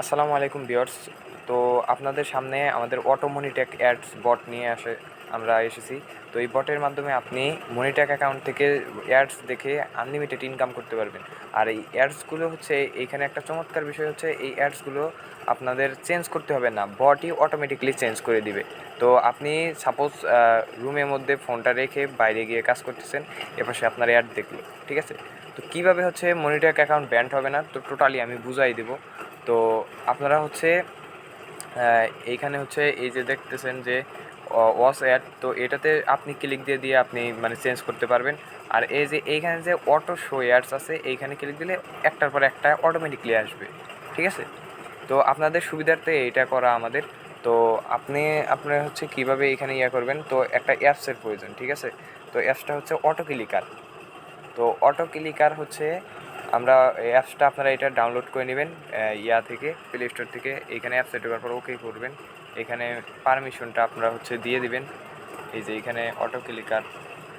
আসসালামু আলাইকুম বিয়ার্স তো আপনাদের সামনে আমাদের অটো মনিটেক অ্যাডস বট নিয়ে আসে, আমরা এসেছি। তো এই বটের মাধ্যমে আপনি মনিটেক অ্যাকাউন্ট থেকে অ্যাডস দেখে আনলিমিটেড ইনকাম করতে পারবেন। আর এই অ্যাডসগুলো হচ্ছে, এইখানে একটা চমৎকার বিষয় হচ্ছে, এই অ্যাডসগুলো আপনাদের চেঞ্জ করতে হবে না, বটই অটোমেটিকলি চেঞ্জ করে দিবে। তো আপনি সাপোজ রুমের মধ্যে ফোনটা রেখে বাইরে গিয়ে কাজ করতেছেন, এপাশে আপনার অ্যাড দেখল, ঠিক আছে? তো কীভাবে হচ্ছে মনিটেক অ্যাকাউন্ট ব্যান্ড হবে না, তো টোটালি আমি বুঝাই দেবো। তো আপনারা হচ্ছে এইখানে হচ্ছে এই যে দেখতেছেন যে ওয়াশ অ্যাড, তো এটাতে আপনি ক্লিক দিয়ে দিয়ে আপনি মানে চেঞ্জ করতে পারবেন। আর এই যে এইখানে যে অটো শো অ্যাডস আছে, এইখানে ক্লিক দিলে একটার পর একটা অটোমেটিকলি আসবে। ঠিক আছে? তো আপনাদের সুবিধার্থে এইটা করা আমাদের। তো আপনি, আপনার হচ্ছে কীভাবে এখানে ইয়া করবেন, তো একটা অ্যাপসের প্রয়োজন, ঠিক আছে? তো অ্যাপসটা হচ্ছে অটো ক্লিকার তো অটো ক্লিকার হচ্ছে আমরা অ্যাপসটা আপনারা এটা ডাউনলোড করে নেবেন ইয়া থেকে প্লে স্টোর থেকে। এখানে অ্যাপসে ঢোকার পর ওকে করবেন। এখানে পারমিশনটা আপনারা হচ্ছে দিয়ে দিবেন। এই যে এখানে অটো ক্লিকার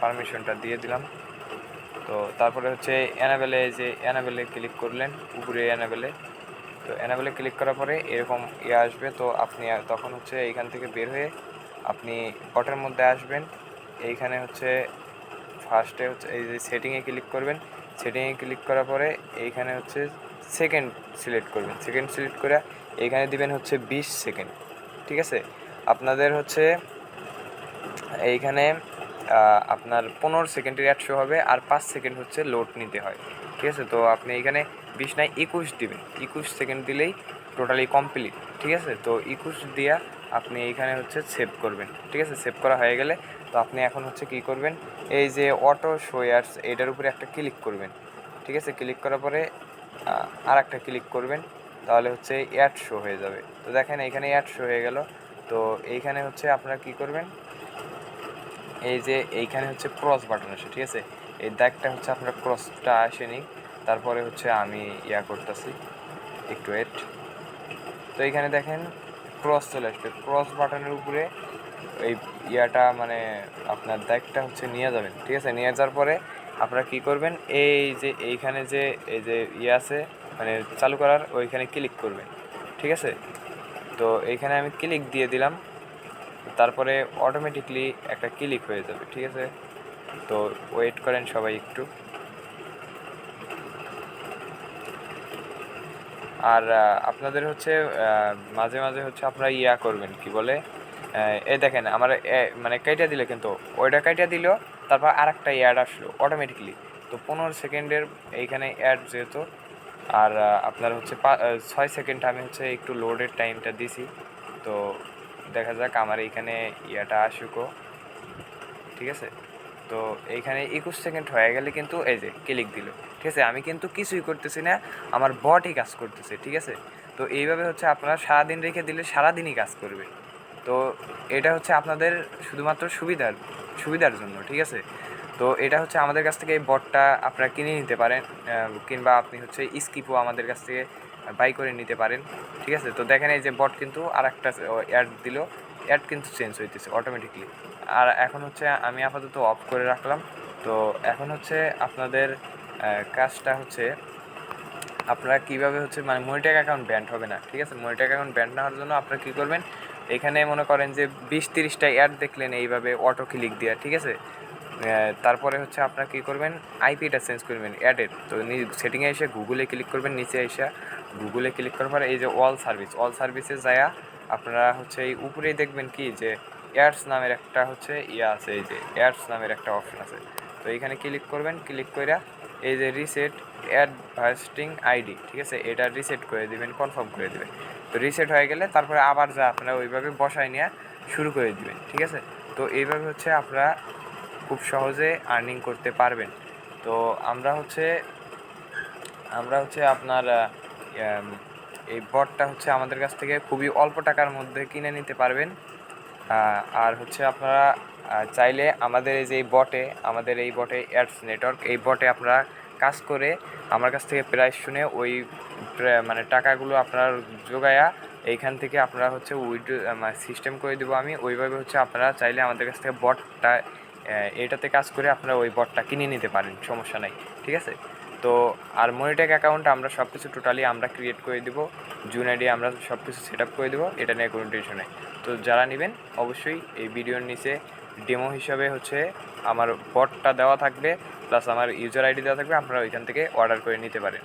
পারমিশনটা দিয়ে দিলাম। তো তারপরে হচ্ছে অ্যানাবেলে যে অ্যানাবেলে ক্লিক করলেন, উপরে অ্যানাবেলে তো অ্যানাবেলে ক্লিক করার পরে এরকম ইয়ে আসবে। তো আপনি তখন হচ্ছে এইখান থেকে বের হয়ে আপনি বটের মধ্যে আসবেন। এইখানে হচ্ছে ফার্স্টে হচ্ছে এই যে সেটিংয়ে ক্লিক করবেন। সেটিংয়ে ক্লিক করার পরে এইখানে হচ্ছে সেকেন্ড সিলেক্ট করবেন। সেকেন্ড সিলেক্ট করে এইখানে দিবেন হচ্ছে বিশ সেকেন্ড ঠিক আছে? আপনাদের হচ্ছে এইখানে আপনার পনেরো সেকেন্ডের অ্যাড শো হবে আর পাঁচ সেকেন্ড হচ্ছে লোড নিতে হয়, ঠিক আছে? তো আপনি এখানে বিশ নাই একুশ দিবেন। একুশ সেকেন্ড দিলেই টোটালি কমপ্লিট ঠিক আছে? তো একুশ দিয়া আপনি এইখানে হচ্ছে সেভ করবেন, ঠিক আছে? সেভ করা হয়ে গেলে তো আপনি এখন হচ্ছে কি করবেন, এই যে অটো শোয়ার্স এইটার উপরে একটা ক্লিক করবেন। ঠিক আছে? ক্লিক করার পরে আর একটা ক্লিক করবেন, তাহলে হচ্ছে অ্যাড শো হয়ে যাবে। তো দেখেন এখানে অ্যাড শো হয়ে গেল। তো এইখানে হচ্ছে আপনারা কি করবেন, এই যে এইখানে হচ্ছে ক্রস বাটন আছে ঠিক আছে? এই দাগটা হচ্ছে আপনার ক্রসটা আসেনি। তারপরে হচ্ছে আমি ইয়া করতেছি, একটু ওয়েট তো এইখানে দেখেন ক্রস চলে আসবে। ক্রস বাটনের উপরে এই ইয়াটা মানে আপনার দাগটা হচ্ছে নিয়ে যাবেন, ঠিক আছে? নিয়ে যাওয়ার পরে আপনারা কি করবেন? এই যে এইখানে যে, এই যে ইয়ে আছে মানে চালু করার, ওইখানে ক্লিক করবেন, ঠিক আছে? তো এইখানে আমি ক্লিক দিয়ে দিলাম, তারপরে অটোমেটিকলি একটা ক্লিক হয়ে যাবে, ঠিক আছে? তো ওয়েট করেন সবাই একটু। আর আপনাদের হচ্ছে মাঝে মাঝে হচ্ছে আপনারা ইয়া করবেন, কি বলে? এই দেখেন, আমার এ- মানে কাইটা দিলে কিন্তু, ওইটা কাইটা দিল, তারপর আর একটা অ্যাড আসলো অটোমেটিকলি তো পনেরো সেকেন্ডের এইখানে অ্যাড যেহেতু, আর আপনার হচ্ছে ছয় সেকেন্ড আমি হচ্ছে একটু লোডের টাইমটা দিছি। তো দেখা যাক আমার এইখানে ইয়াটা আসুকও ঠিক আছে? তো এইখানে একুশ সেকেন্ড হয়ে গেলে কিন্তু এই যে ক্লিক দিল। ঠিক আছে? আমি কিন্তু কিছুই করতেছি না, আমার বটই কাজ করতেছে, ঠিক আছে? তো এইভাবে হচ্ছে আপনারা সারাদিন রেখে দিলে সারাদিনই কাজ করবে। তো এটা হচ্ছে আপনাদের শুধুমাত্র সুবিধার সুবিধার জন্য, ঠিক আছে? তো এটা হচ্ছে আমাদের কাছ থেকে এই বটটা আপনারা কিনে নিতে পারেন কিংবা আপনি হচ্ছে স্কিপও আমাদের কাছ থেকে বাই করে নিতে পারেন, ঠিক আছে? তো দেখেন এই যে বট কিন্তু আর একটা অ্যাড দিল অ্যাড কিন্তু চেঞ্জ হইতেছে অটোমেটিকলি আর এখন হচ্ছে আমি আপাতত অফ করে রাখলাম, তো এখন হচ্ছে আপনাদের কাজটা হচ্ছে আপনারা কীভাবে হচ্ছে মানে মনিটেক অ্যাকাউন্ট ব্যান্ড হবে না, ঠিক আছে? মনিটেক অ্যাকাউন্ট ব্যান্ড না হওয়ার জন্য আপনারা কী করবেন এখানে মনে করেন যে বিশ তিরিশটা অ্যাড দেখলেন এইভাবে অটো ক্লিক দেওয়া ঠিক আছে? তারপরে হচ্ছে আপনারা কী করবেন? আইপিটা চেঞ্জ করবেন অ্যাডের তো সেটিংয়ে এসে গুগলে ক্লিক করবেন, নিচে এসে গুগলে ক্লিক করার পরে এই যে অল সার্ভিস অল সার্ভিসে যায়া আপনারা হচ্ছে এই উপরেই দেখবেন কি যে অ্যাডস নামের একটা হচ্ছে ইয়া আছে, এই যে অ্যাডস নামের একটা অপশন আছে। তো এইখানে ক্লিক করবেন ক্লিক করে এই যে রিসেট অ্যাডভার্স্টিং আইডি ঠিক আছে? এটা রিসেট করে দিবেন কনফার্ম করে দিবেন। তো রিসেট হয়ে গেলে তারপরে আবার যা আপনারা ওইভাবে বসায় নিয়ে শুরু করে দিবেন, ঠিক আছে? তো এইভাবে হচ্ছে আপনারা খুব সহজে আর্নিং করতে পারবেন। তো আমরা হচ্ছে আমরা হচ্ছে আপনার এই বটটা হচ্ছে আমাদের কাছ থেকে খুবই অল্প টাকার মধ্যে কিনে নিতে পারবেন। আর হচ্ছে আপনারা চাইলে আমাদের এই যে বটে আমাদের এই বটে অ্যাডস নেটওয়ার্ক এই বটে আপনারা কাজ করে আমার কাছ থেকে প্রাইস শুনে ওই মানে টাকাগুলো আপনার যোগায়া এইখান থেকে আপনারা হচ্ছে উইড সিস্টেম করে দেবো আমি। ওইভাবে হচ্ছে আপনারা চাইলে আমাদের কাছ থেকে বটটা এটাতে কাজ করে আপনারা ওই বটটা কিনে নিতে পারেন, সমস্যা নাই, ঠিক আছে? তো আর মনিটেক অ্যাকাউন্ট আমরা সব কিছু টোটালি আমরা ক্রিয়েট করে দিব জুন আইডি আমরা সব কিছু সেট আপ করে দেবো, এটা নিয়ে কোনো টেনশন নেই। তো যারা নেবেন, অবশ্যই এই ভিডিওর নিচে ডেমো হিসাবে হচ্ছে আমার বটটা দেওয়া থাকবে প্লাস আমার ইউজার আইডি দেওয়া থাকবে, আপনারা ওইখান থেকে অর্ডার করে নিতে পারেন।